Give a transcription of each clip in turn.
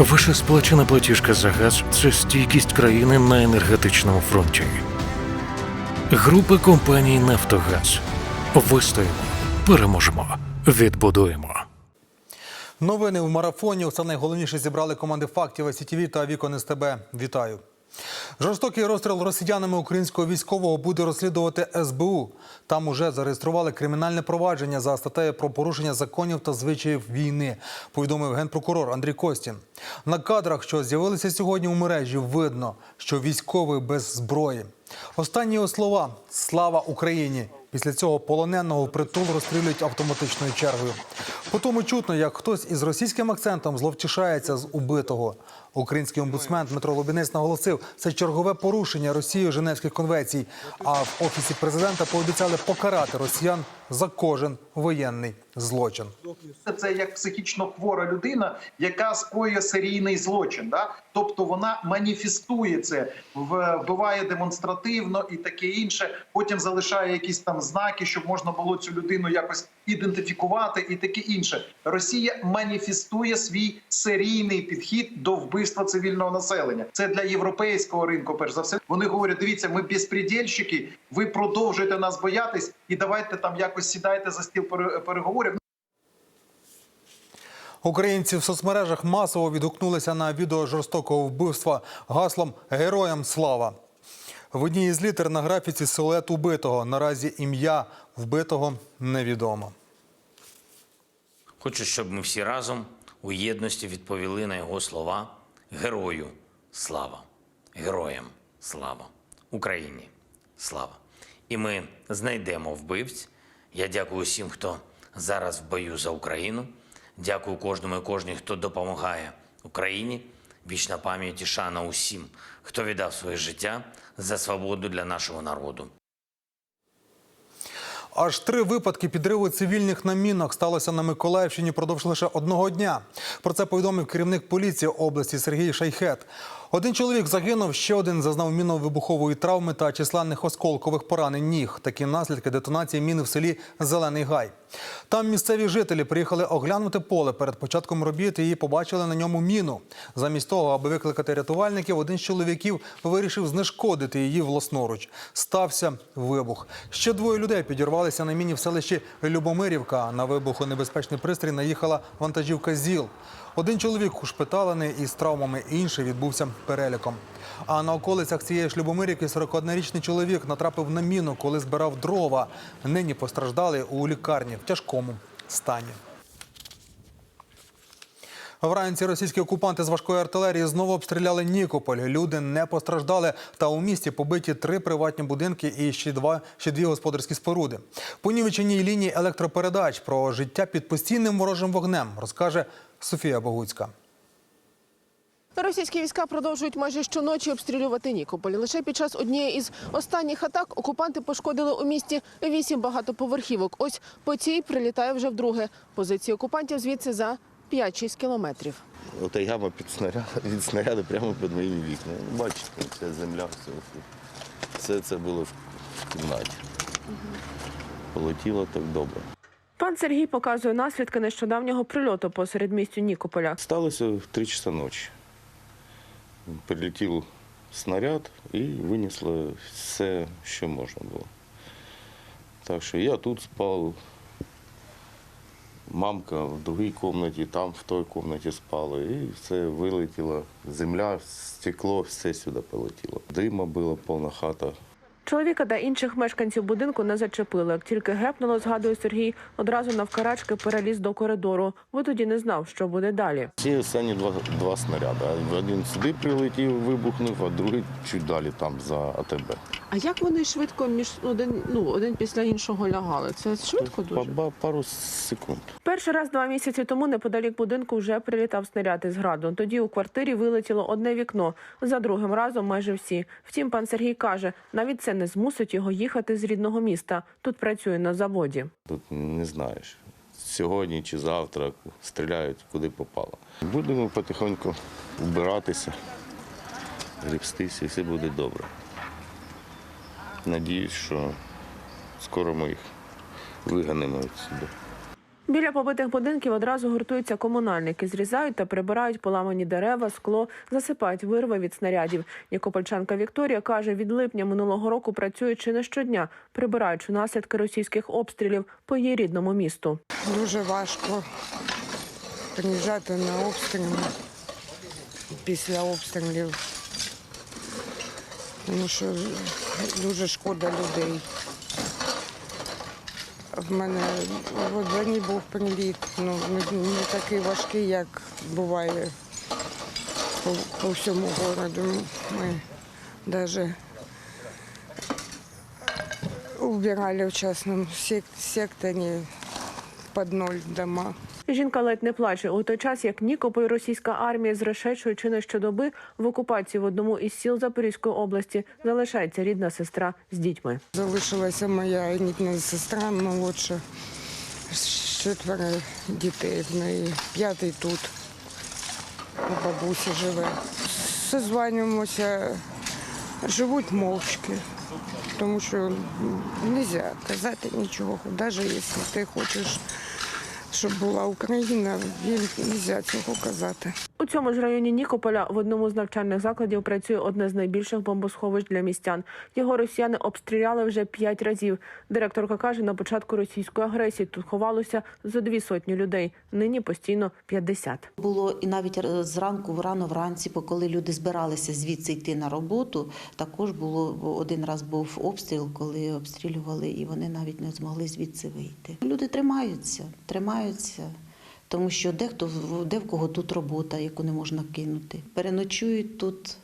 Ваша сплачена платіжка за газ це стійкість країни на енергетичному фронті. Група компаній Нафтогаз. Вистоїмо, переможемо, відбудуємо. Новини в марафоні. Це найголовніше зібрали команди фактів СІТІВІ та Вікон СТБ. Вітаю. Жорстокий розстріл росіянами українського військового буде розслідувати СБУ. Там уже зареєстрували кримінальне провадження за статтею про порушення законів та звичаїв війни. Повідомив генпрокурор Андрій Костін. На кадрах, що з'явилися сьогодні у мережі, видно, що військовий без зброї. Останні його слова Слава Україні! Після цього полоненого притул розстрілюють автоматичною чергою. Потім чутно, як хтось із російським акцентом зловтішається з убитого. Український омбудсмен Дмитро Лубінець наголосив, це чергове порушення Росією Женевських конвенцій. А в офісі президента пообіцяли покарати росіян за кожен воєнний злочин. це як психічно хвора людина, яка скоює серійний злочин. Да? Тобто вона маніфестує це, вбиває демонстративно і таке інше. Потім залишає якісь там знаки, щоб можна було цю людину якось ідентифікувати, і таке інше. Росія маніфестує свій серійний підхід до вбивства цивільного населення. Це для європейського ринку. Перш за все, вони говорять: дивіться, ми безпредельщики, ви продовжуєте нас боятись, і давайте там якось сідайте за стіл переговорів. Українці в соцмережах масово відгукнулися на відео жорстокого вбивства гаслом Героям слава. В одній із літер на графіці силует убитого. Наразі ім'я вбитого невідомо. Хочу, щоб ми всі разом у єдності відповіли на його слова Герою слава! Героям слава! Україні слава! І ми знайдемо вбивць. Я дякую всім, хто зараз в бою за Україну. Дякую кожному і кожній, хто допомагає Україні. Вічна пам'ять і шана усім, хто віддав своє життя за свободу для нашого народу. Аж три випадки підриву цивільних на мінах сталося на Миколаївщині продовж лише одного дня. Про це повідомив керівник поліції області Сергій Шайхет. Один чоловік загинув, ще один зазнав мінно-вибухової травми та численних осколкових поранень ніг. Такі наслідки детонації міни в селі Зелений Гай. Там місцеві жителі приїхали оглянути поле перед початком робіт і побачили на ньому міну. Замість того, аби викликати рятувальників, один з чоловіків вирішив знешкодити її власноруч. Стався вибух. Ще двоє людей підірвалися на міні в селищі Любомирівка. На вибухонебезпечний пристрій наїхала вантажівка ЗІЛ. Один чоловік ушпиталений із травмами, інший відбувся переліком. А на околицях цієї ж Любомирівки 41-річний чоловік натрапив на міну, коли збирав дрова. Нині постраждали у лікарні в тяжкому стані. Вранці російські окупанти з важкої артилерії знову обстріляли Нікополь. Люди не постраждали. Та у місті побиті три приватні будинки і ще два ще дві господарські споруди. По нівеченій лінії електропередач про життя під постійним ворожим вогнем розкаже Софія Богуцька. Російські війська продовжують майже щоночі обстрілювати Нікополь. Лише під час однієї із останніх атак окупанти пошкодили у місті вісім багатоповерхівок. Ось по цій прилітає вже вдруге. Позиції окупантів звідси за 5-6 кілометрів. Ота яма під снаряд, від снаряду прямо під моїми вікнами. Бачите, це земля, все. Все це було в кімнаті. Полетіло так добре. Пан Сергій показує наслідки нещодавнього прильоту по середмістю Нікополя. Сталося в 3 часа ночі. Прилетів снаряд і винесло все, що можна було. Так що я тут спав, мамка в другій кімнаті, там в той кімнаті спала, і все вилетіло. Земля, стекло, все сюди полетіло. Дима була повна хата. Чоловіка та інших мешканців будинку не зачепили. Як тільки гепнуло, згадує Сергій, одразу навкарачки переліз до коридору. Бо тоді не знав, що буде далі. Ці останні два, два снаряди. Один сюди прилетів, вибухнув, а другий чуть далі там за АТБ. А як вони швидко між один, ну один після іншого лягали? Це швидко дуже. Па- Пару секунд. Перший раз два місяці тому неподалік будинку вже прилітав снаряд із граду. Тоді у квартирі вилетіло одне вікно. За другим разом майже всі. Втім, пан Сергій каже, навіть це не змусить його їхати з рідного міста. Тут працює на заводі. Тут не знаєш, сьогодні чи завтра стріляють куди попало. Будемо потихоньку вбиратися, грібстися, і все буде добре. Надіюсь, що скоро ми їх виганемо відсюди. Біля побитих будинків одразу гуртуються комунальники, зрізають та прибирають поламані дерева, скло, засипають вирви від снарядів. Нікопольчанка Вікторія каже, від липня минулого року працює чи не щодня, прибираючи наслідки російських обстрілів по її рідному місту. Дуже важко приїжджати на обстріли після обстрілів, тому що дуже шкода людей. В мене в був приліт, ну не, такий важкий, як буває по, по всьому городу. Ми навіть убирали в частному сек- секторі під ноль дома. Жінка ледь не плаче у той час, як Нікополь російська армія зрешечує чи не щодоби в окупації в одному із сіл Запорізької області залишається рідна сестра з дітьми. Залишилася моя рідна сестра молодша, четверо дітей. В неї п'ятий тут у бабусі живе. Созванюємося, живуть мовчки, тому що не можна казати нічого, навіть якщо ти хочеш, щоб була Україна, він не можна цього казати. У цьому ж районі Нікополя в одному з навчальних закладів працює одне з найбільших бомбосховищ для містян. Його росіяни обстріляли вже п'ять разів. Директорка каже, на початку російської агресії тут ховалося зо дві сотні людей. Нині постійно 50. Було і навіть зранку, рано вранці, коли люди збиралися звідси йти на роботу, також було один раз був обстріл, коли обстрілювали, і вони навіть не змогли звідси вийти. Люди тримаються, тримаються. Тому що дехто де в кого тут робота, яку не можна кинути. Переночують тут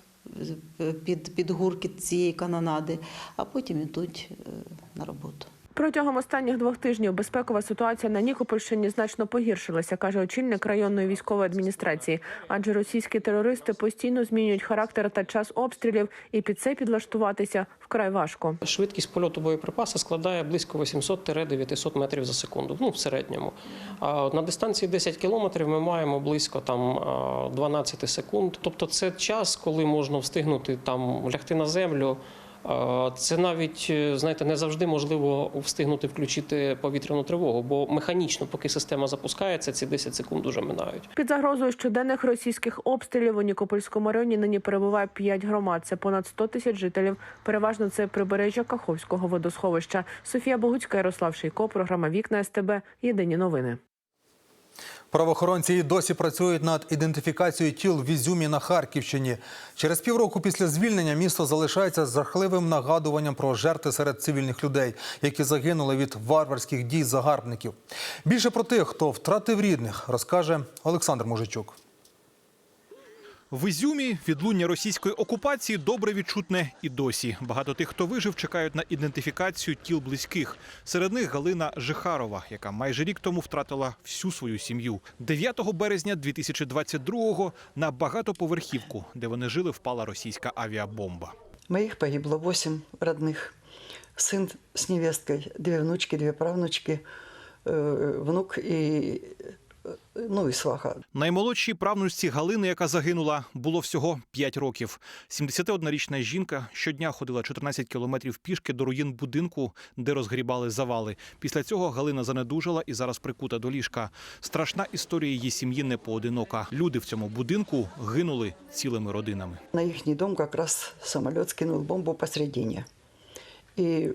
е, під, під гуркіт цієї канонади, а потім йдуть е, на роботу. Протягом останніх двох тижнів безпекова ситуація на Нікопольщині значно погіршилася, каже очільник районної військової адміністрації. Адже російські терористи постійно змінюють характер та час обстрілів, і під це підлаштуватися вкрай важко. Швидкість польоту боєприпаса складає близько 800-900 метрів за секунду, ну в середньому. На дистанції 10 кілометрів ми маємо близько там а, 12 секунд. Тобто це час, коли можна встигнути там лягти на землю. Це навіть е, знаєте, не завжди можливо встигнути включити повітряну тривогу, бо механічно, поки система запускається, ці 10 секунд уже минають. Під загрозою щоденних російських обстрілів у Нікопольському районі нині перебуває п'ять громад. Це понад 100 тисяч жителів. Переважно це прибережжя Каховського водосховища. Софія Богуцька, Ярослав Шийко, програма Вікна СТБ. Єдині новини. Правоохоронці і досі працюють над ідентифікацією тіл в Ізюмі на Харківщині. Через півроку після звільнення місто залишається жахливим нагадуванням про жертви серед цивільних людей, які загинули від варварських дій загарбників. Більше про тих, хто втратив рідних, розкаже Олександр Мужичук. В Ізюмі відлуння російської окупації добре відчутне і досі. Багато тих, хто вижив, чекають на ідентифікацію тіл близьких. Серед них Галина Жихарова, яка майже рік тому втратила всю свою сім'ю. 9 березня 2022-го на багатоповерхівку, де вони жили, впала російська авіабомба. Моих погибло восемь родных. Сын с невесткой, две внучки, две правнучки, э, внук и, э, ну и сваха. Наймолодшій правнучці Галини, яка загинула, було всього 5 років. 71-річна жінка щодня ходила 14 кілометрів пішки до руїн будинку, де розгрібали завали. Після цього Галина занедужала і зараз прикута до ліжка. Страшна історія її сім'ї не поодинока. Люди в цьому будинку гинули цілими родинами. На их дом как раз самолет скинул бомбу посредине. И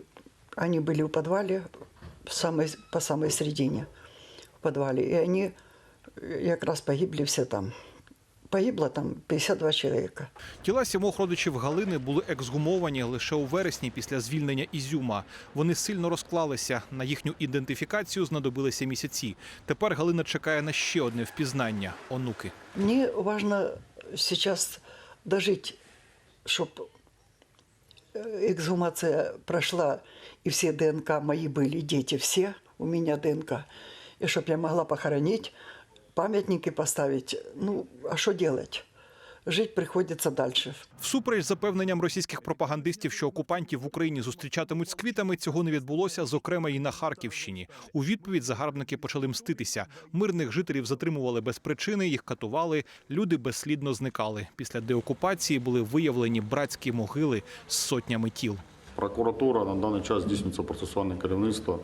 они были в подвале, в самой, по самой середине в подвале. И они э, как раз погибли все там. Погибло там 52 человека. Тіла сімох родичів Галини були ексгумовані лише у вересні після звільнення Ізюма. Вони сильно розклалися. На їхню ідентифікацію знадобилися місяці. Тепер Галина чекає на ще одне впізнання онуки. Мне важно сейчас дожить, чтобы эксгумация прошла, и все ДНК мои были, дети все, у меня ДНК, и чтобы я могла похоронить, памятники поставить. Ну, а что делать? Жить приходится дальше. Всупереч запевненням російських пропагандистів, що окупантів в Україні зустрічатимуть з квітами, цього не відбулося, зокрема і на Харківщині. У відповідь загарбники почали мститися. Мирних жителів затримували без причини, їх катували. Люди безслідно зникали. Після деокупації були виявлені братські могили з сотнями тіл. Прокуратура на даний час здійснюється процесуальне керівництво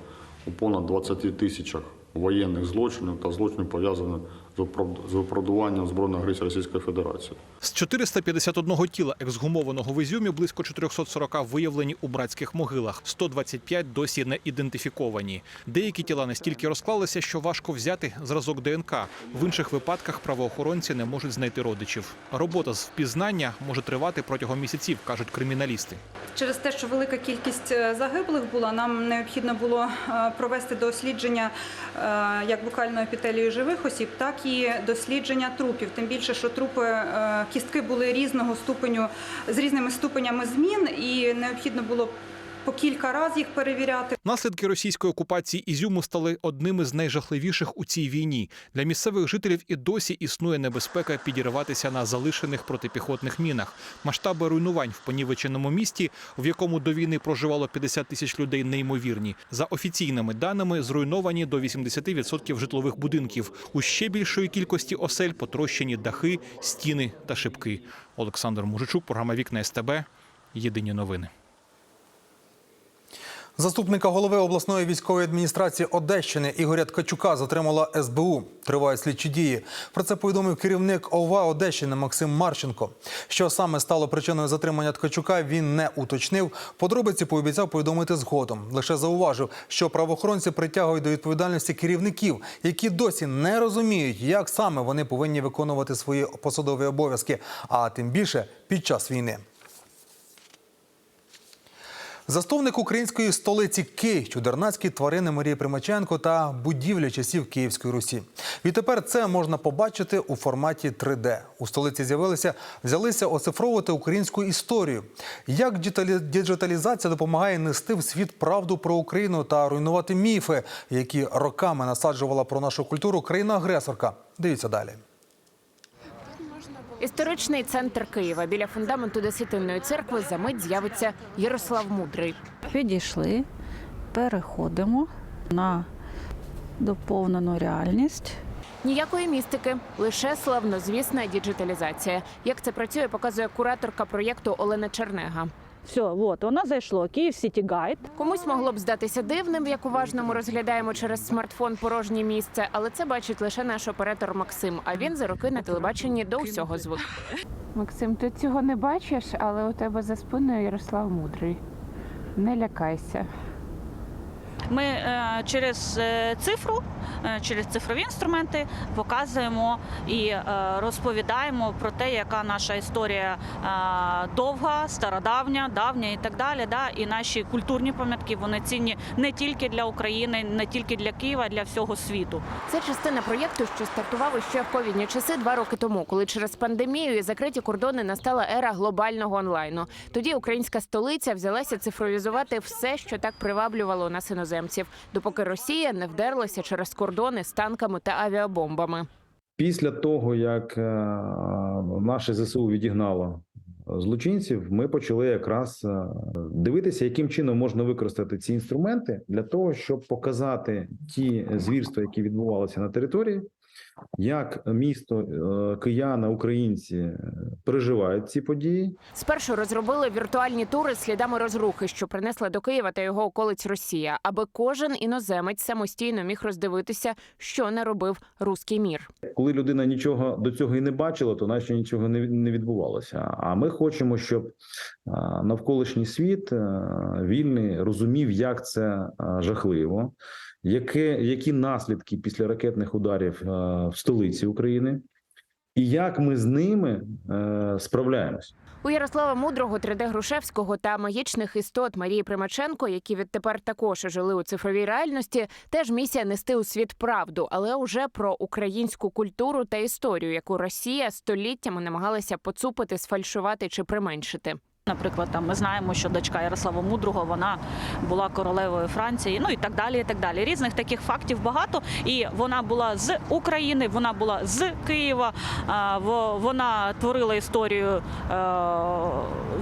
у понад 20 тисячах воєнних злочинів та злочинів пов'язаних з виправд- з виправдуванням збройної агресії Російської Федерації. З 451 тіла ексгумованого в Ізюмі близько 440 виявлені у братських могилах, 125 досі не ідентифіковані. Деякі тіла настільки розклалися, що важко взяти зразок ДНК. В інших випадках правоохоронці не можуть знайти родичів. Робота з впізнання може тривати протягом місяців, кажуть криміналісти. Через те, що велика кількість е, загиблих була, нам необхідно було е, провести дослідження е, як букальної епітелії живих осіб, так і дослідження трупів. Тим більше, що трупи е, кістки були різного ступеню з різними ступенями змін, і необхідно було по кілька разів їх перевіряти. Наслідки російської окупації Ізюму стали одними з найжахливіших у цій війні. Для місцевих жителів і досі існує небезпека підірватися на залишених протипіхотних мінах. Масштаби руйнувань в понівеченому місті, в якому до війни проживало 50 тисяч людей, неймовірні. За офіційними даними, зруйновані до 80% житлових будинків. У ще більшої кількості осель потрощені дахи, стіни та шибки. Олександр Мужичук, програма Вікна СТБ. Єдині новини. Заступника голови обласної військової адміністрації Одещини Ігоря Ткачука затримала СБУ. Тривають слідчі дії. Про це повідомив керівник ОВА Одещини Максим Марченко. Що саме стало причиною затримання Ткачука, він не уточнив. Подробиці пообіцяв повідомити згодом. Лише зауважив, що правоохоронці притягують до відповідальності керівників, які досі не розуміють, як саме вони повинні виконувати свої посадові обов'язки, а тим більше під час війни. Засновник української столиці Київ, чудернацькі тварини Марії Примаченко та будівлі часів Київської Русі. Відтепер це можна побачити у форматі 3D. У столиці з'явилися, взялися оцифровувати українську історію. Як діджиталі- діджиталізація допомагає нести в світ правду про Україну та руйнувати міфи, які роками насаджувала про нашу культуру країна-агресорка. Дивіться далі. Історичний центр Києва біля фундаменту Десятинної церкви за мить з'явиться Ярослав Мудрий. Підійшли, переходимо на доповнену реальність. Ніякої містики, лише славнозвісна діджиталізація. Як це працює, показує кураторка проєкту Олена Чернега. Все, от воно зайшло. Київ Сіті Гайд. Комусь могло б здатися дивним, як уважно ми розглядаємо через смартфон порожнє місце, але це бачить лише наш оператор Максим. А він за роки на телебаченні до всього звик. Максим, ти цього не бачиш, але у тебе за спиною Ярослав Мудрий. Не лякайся. Ми е, через е, цифру, е, через цифрові інструменти показуємо і розповідаємо про те, яка наша історія довга, стародавня, давня і так далі. Да? І наші культурні пам'ятки вони цінні не тільки для України, не тільки для Києва, а для всього світу. Це частина проєкту, що стартував іще в ковідні часи два роки тому, коли через пандемію і закриті кордони настала ера глобального онлайну. Тоді українська столиця взялася цифровізувати все, що так приваблювало нас іноземців, допоки Росія не вдерлася через кордони з танками та авіабомбами. Після того, як е, наше ЗСУ відігнало злочинців, ми почали якраз е, дивитися, яким чином можна використати ці інструменти для того, щоб показати ті звірства, які відбувалися на території, як місто, е, кияни, українці е, переживають ці події, Спершу розробили віртуальні тури слідами розрухи, що принесла до Києва та його околиць Росія, аби кожен іноземець самостійно міг роздивитися, що наробив руський мір. коли людина нічого до цього і не бачила, то наче нічого не не відбувалося. А ми хочемо, щоб навколишній світ вільний розумів, як це жахливо, яке, які наслідки після ракетних ударів в столиці України, і як ми з ними е, справляємось. У Ярослава Мудрого, 3D Грушевського та магічних істот Марії Примаченко, які відтепер також жили у цифровій реальності, теж місія нести у світ правду, але уже про українську культуру та історію, яку Росія століттями намагалася поцупити, сфальшувати чи применшити. Наприклад, там ми знаємо, що дочка Ярослава Мудрого вона була королевою Франції, ну і так далі. І так далі. Різних таких фактів багато. І вона була з України, вона була з Києва. Вона творила історію е,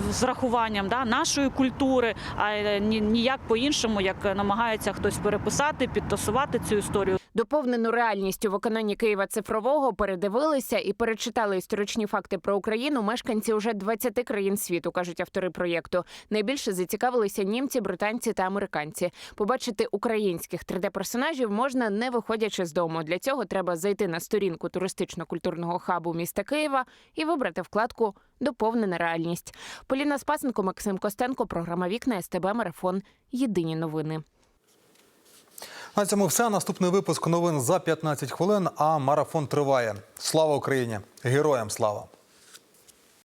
з рахуванням да, нашої культури, а ніяк по-іншому, як намагається хтось переписати, підтасувати цю історію. Доповнену реальність у виконанні Києва цифрового передивилися і перечитали історичні факти про Україну мешканці уже 20 країн світу, кажуть автори проєкту. Найбільше зацікавилися німці, британці та американці. Побачити українських 3D-персонажів можна не виходячи з дому. Для цього треба зайти на сторінку туристично-культурного хабу міста Києва і вибрати вкладку Доповнена реальність. Поліна Спасенко, Максим Костенко, програма Вікна СТБ Марафон. Єдині новини. На цьому все. Наступний випуск новин за 15 хвилин. А марафон триває. Слава Україні! Героям слава!